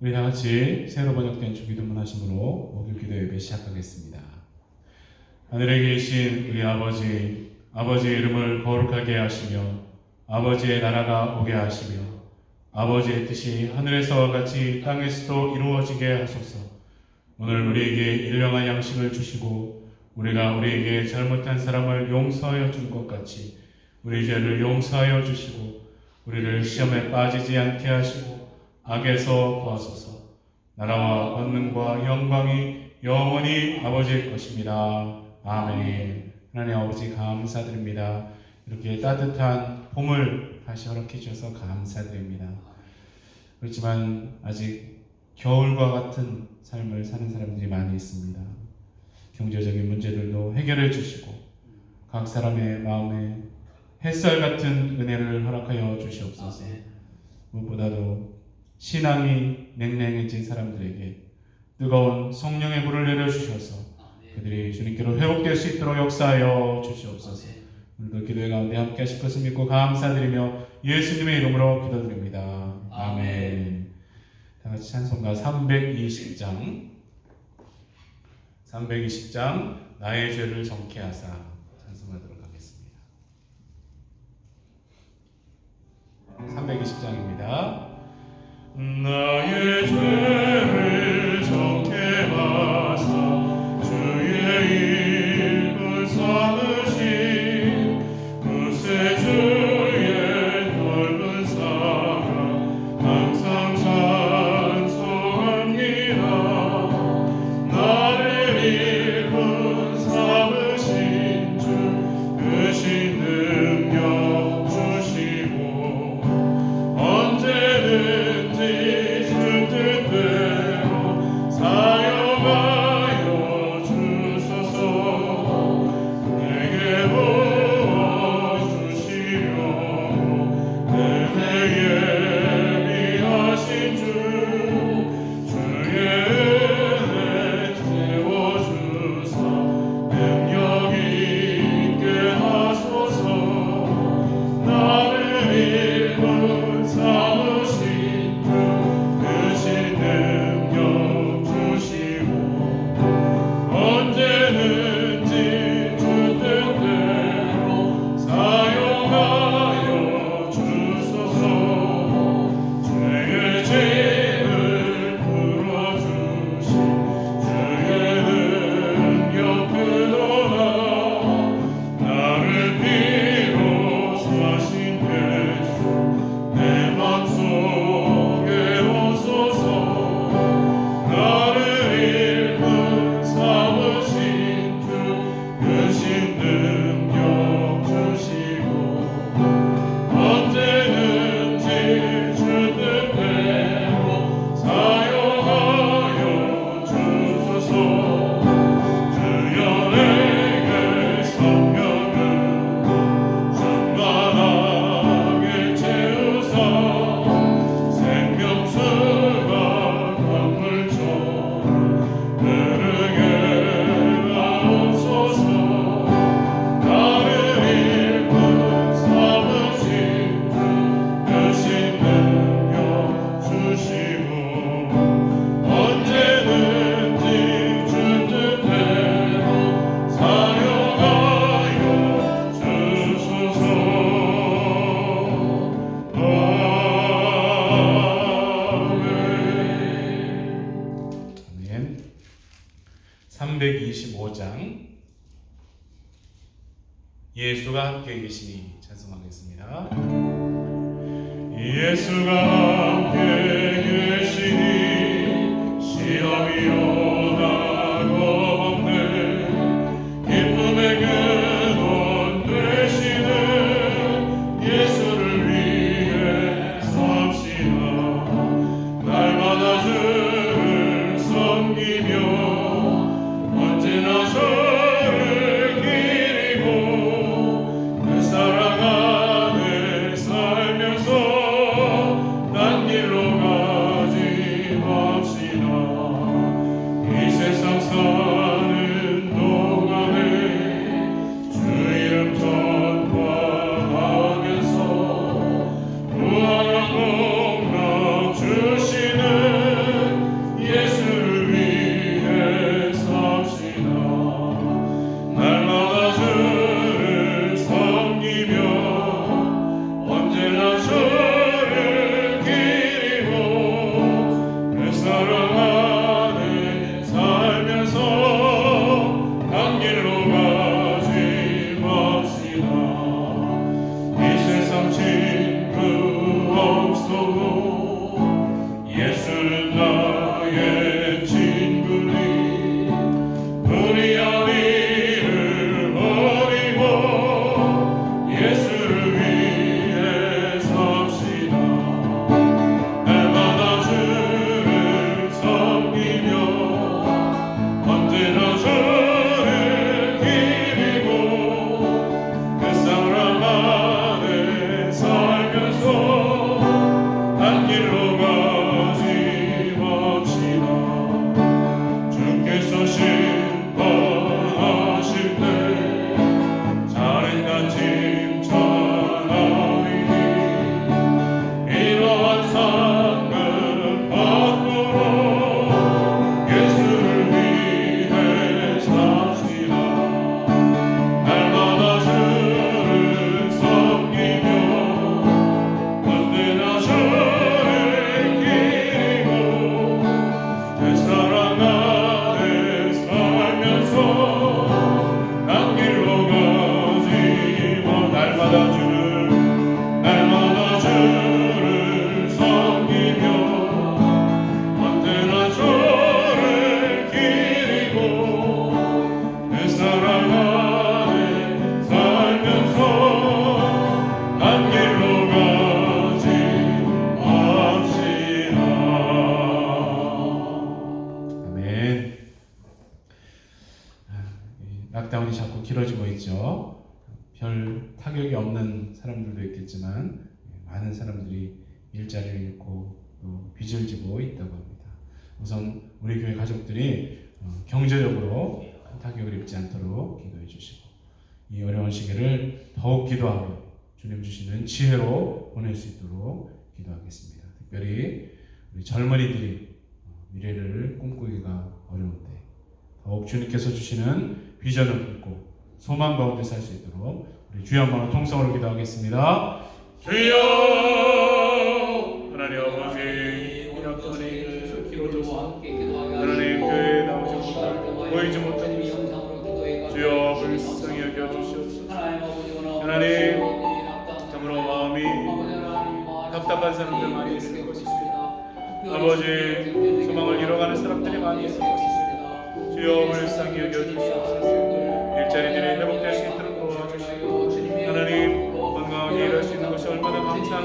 우리 다 같이 새로 번역된 주기도문 하심으로 목요 기도 예배 시작하겠습니다. 하늘에 계신 우리 아버지, 아버지의 이름을 거룩하게 하시며 아버지의 나라가 오게 하시며 아버지의 뜻이 하늘에서와 같이 땅에서도 이루어지게 하소서. 오늘 우리에게 일용할 양식을 주시고 우리가 우리에게 잘못한 사람을 용서하여 준 것 같이 우리 죄를 용서하여 주시고 우리를 시험에 빠지지 않게 하시고 악에서 구하소서. 나라와 권능과 영광이 영원히 아버지의 것입니다. 아멘. 하나님 아버지 감사드립니다. 이렇게 따뜻한 봄을 다시 허락해 주셔서 감사드립니다. 그렇지만 아직 겨울과 같은 삶을 사는 사람들이 많이 있습니다. 경제적인 문제들도 해결해 주시고 각 사람의 마음에 햇살 같은 은혜를 허락하여 주시옵소서. 무엇보다도 신앙이 냉랭해진 사람들에게 뜨거운 성령의 불을 내려 주셔서 그들이 주님께로 회복될 수 있도록 역사하여 주시옵소서. 오늘도 기도의 가운데 함께 하실 것을 믿고 감사드리며 예수님의 이름으로 기도드립니다. 아멘. 다 같이 찬송가 320장 320장 나의 죄를 정케 하사 찬송하도록 하겠습니다. 320장입니다. 나의 죄를 정케하사 325장 예수가 함께 계시니 찬송하겠습니다. 예수가 함께 계시니 시험이 오다고 날마다 주를 섬기며 nos 사람들도 있겠지만 많은 사람들이 일자리를 잃고 또 빚을 지고 있다고 합니다. 우선 우리 교회 가족들이 어, 경제적으로 큰 타격을 입지 않도록 기도해 주시고 이 어려운 시기를 더욱 기도하며 주님 주시는 지혜로 보낼 수 있도록 기도하겠습니다. 특별히 우리 젊은이들이 어, 미래를 꿈꾸기가 어려운데 더욱 주님께서 주시는 비전을 품고 소망 가운데 살 수 있도록 주여 한번 통성으로 기도하겠습니다. 주여 하나님 아버지 이rak도니 기도조사 하나님 교회에 나오지 못하고 보이지 못하고 주여 불쌍히 여겨주시옵소서. 하나님 참으로 마음이 답답한 사람들 많이 있을 것입니다. 아버지 소망을 잃어가는 사람들이 많이 있을 것입니다. 주여 불쌍히 여겨주시옵소서. 일자리들이 회복될 수 있도록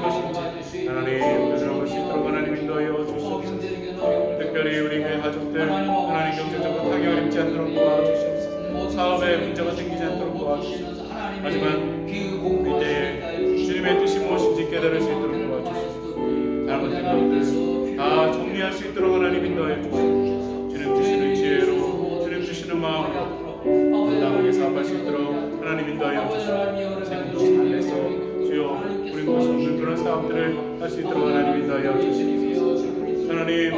감사한 것인지 하나님 들어볼 수 있도록 하나님 인도하여 주시옵소서. 특별히 우리 교회 가족들 하나님 경제적으로 타격을 입지 않도록 도와주시옵소서. 사업에 문제가 생기지 않도록 도와주시옵소서. 하지만 이때 주님의 뜻이 무엇인지 깨달을 수 있도록 도와주시옵소서. 잘못된 것들 다 정리할 수 있도록 하나님 인도하여 주시옵소서. 주님 주시는 지혜로 주님 주시는 마음으로 당당하게 사업할 수 있도록 하나님 인도하여 주시옵소서. 잘 내서 주여 우리 없는 그런 사업들을 할 수 있도록 하나님 인도하여 주시옵소서. 하나님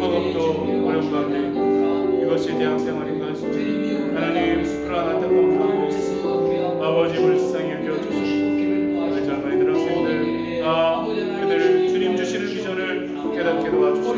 학업도 어려운 가운데 이것이 대학생활인가 할수 하나님 불안한 안타까운 가운데 아버지 불쌍히 여겨주시고 우리 젊은이들 학생들 다 그들 주님 주시는 비전을 깨닫게 도와주시고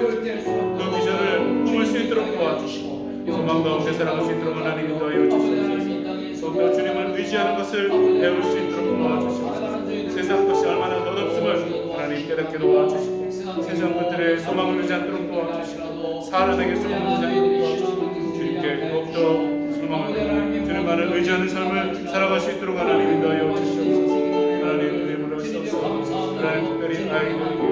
그 비전을 품을 수 있도록 도와주시고 소망 가운데 살아갈 수 있도록 하나님 인도하여 주시옵소서 더욱더 주님을 의지하는 것을 배울 수 있도록 도와주시옵소서. 세상 것이 얼마나 더럽음을 하나님 깨닫게 도와주시고 세상 것들의 소망을 의지 않도록 도와주시고 사람에게 소망을 의지 않도록 도와주시고 주님께 더욱더 소망을 주님만을 의지하는 삶을 살아갈 수 있도록 하나님 인도하여 주시옵소서. 하나님 주님을 하시옵소서. 하나님 특별히 아이들에게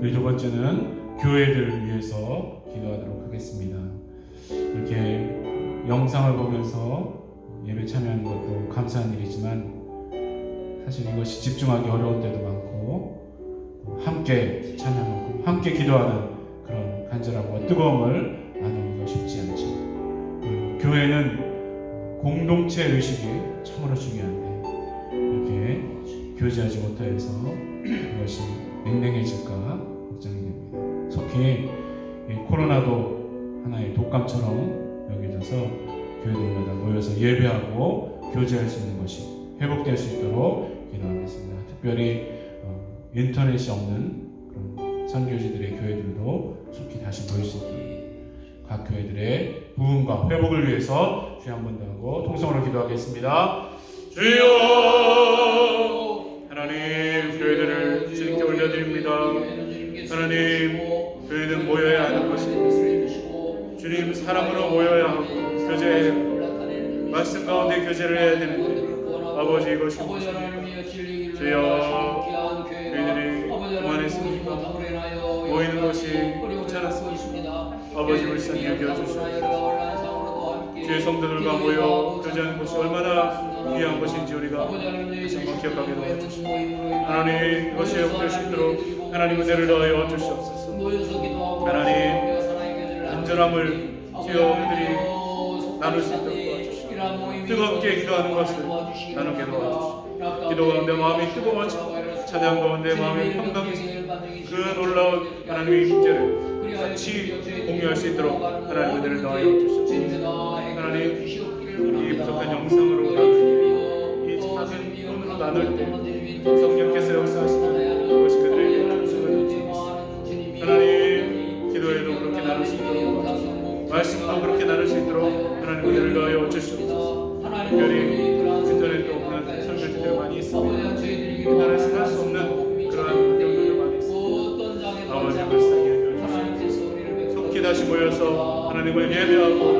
우리 두 번째는 교회들을 위해서 기도하도록 하겠습니다. 이렇게 영상을 보면서 예배 참여하는 것도 감사한 일이지만 사실 이것이 집중하기 어려울 때도 많고 함께 찬양하고 함께 기도하는 그런 간절함과 뜨거움을 나누기가 쉽지 않죠. 음, 교회는 공동체 의식이 참으로 중요한데 이렇게 교제하지 못하여서 이것이 냉랭해질까 걱정이 됩니다. 속히 이 코로나도 하나의 독감처럼 여겨져서 교회들마다 모여서 예배하고 교제할 수 있는 것이 회복될 수 있도록 기도하겠습니다. 특별히 어, 인터넷이 없는 그런 선교지들의 교회들도 속히 다시 모일 수 있도록 각 교회들의 부흥과 회복을 위해서 주여 한번 더 하고 통성으로 기도하겠습니다. 주여 하나님 교회들을 주님께 올려드립니다. 하나님 교회는 모여야 하는 것입니다. 주님 사람으로 모여야 하고 교제해야 말씀 가운데 교제를 해야 되는데 아버지 이것이 무엇입니까? 주여 저희들이 그만했습니까? 모이는 것이 귀찮았습니다. 아버지 불쌍히 여겨주시옵소서 주의 성도들과 모여 교제하는 것이 얼마나 귀한 것인지 우리가 다시 한번 기억하게 도와주시고 하나님 이것이 회복될 수 있도록 하나님 은혜를 더하여 주시옵소서. 하나님 안전함을 주여 우리들이 나눌 수 있도록 도와주시고 뜨겁게 기도하는 것을 나누게 도와주시고 기도 가운데 마음이 뜨거워지고 찬양 가운데 마음의 평강 그 놀라운 하나님의 임재를 같이 공유할 수 있도록 하나님 은혜를 더하여 주시옵소서 하나님 이 부족한 영상으로 나누니 이 작은 돈으로 나눌 때 성령께서 역사하시는 그것이 그들에게 감성을 하나님 기도에도 그렇게 나눌 수 있도록 말씀도 그렇게 나눌 수 있도록 하나님 은혜를 더하여 주시옵소서 특별히 인터넷도 모여서 하나님을 예배하고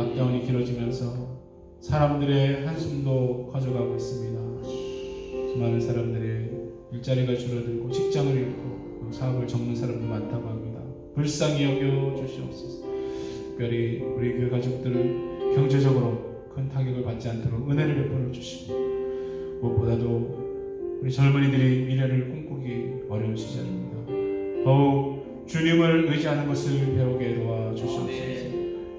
락다운이 길어지면서 사람들의 한숨도 커져가고 있습니다. 수많은 사람들의 일자리가 줄어들고 직장을 잃고 또 사업을 접는 사람도 많다고 합니다. 불쌍히 여겨 주시옵소서. 특별히 우리 교회 가족들 경제적으로 큰 타격을 받지 않도록 은혜를 베풀어 주시고 무엇보다도 우리 젊은이들이 미래를 꿈꾸기 어려운 시절입니다. 더욱 주님을 의지하는 것을 배우게 도와 주시옵소서.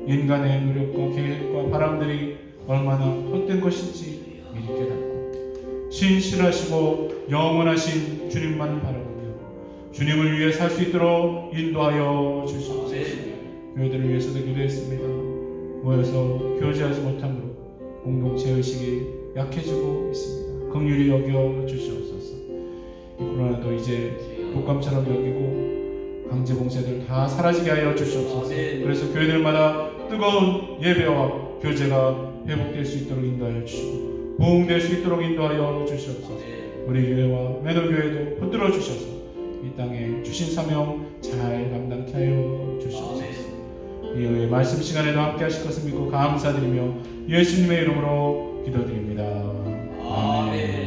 인간의 노력과 계획과 바람들이 얼마나 헛된 것인지 미리 깨닫고 신실하시고 영원하신 주님만 바라보며 주님을 위해 살 수 있도록 인도하여 주시옵소서. 교회들을 위해서도 기도했습니다. 모여서 교제하지 못함으로 공동체 의식이 약해지고 있습니다. 긍휼히 여겨 주시옵소서. 이 코로나도 이제 독감처럼 여기고 강제 봉쇄들 다 사라지게 하여 주시옵소서. 그래서 교회들마다 뜨거운 예배와 교제가 회복될 수 있도록 인도하여 주시고 부흥될 수 있도록 인도하여 주시옵소서. 우리 교회와 매너 교회도 붙들어 주셔서 이 땅에 주신 사명 잘 감당케 하여 주시옵소서. 이후에 말씀 시간에도 함께 하실 것을 믿고 감사드리며 예수님의 이름으로 기도드립니다. 아멘.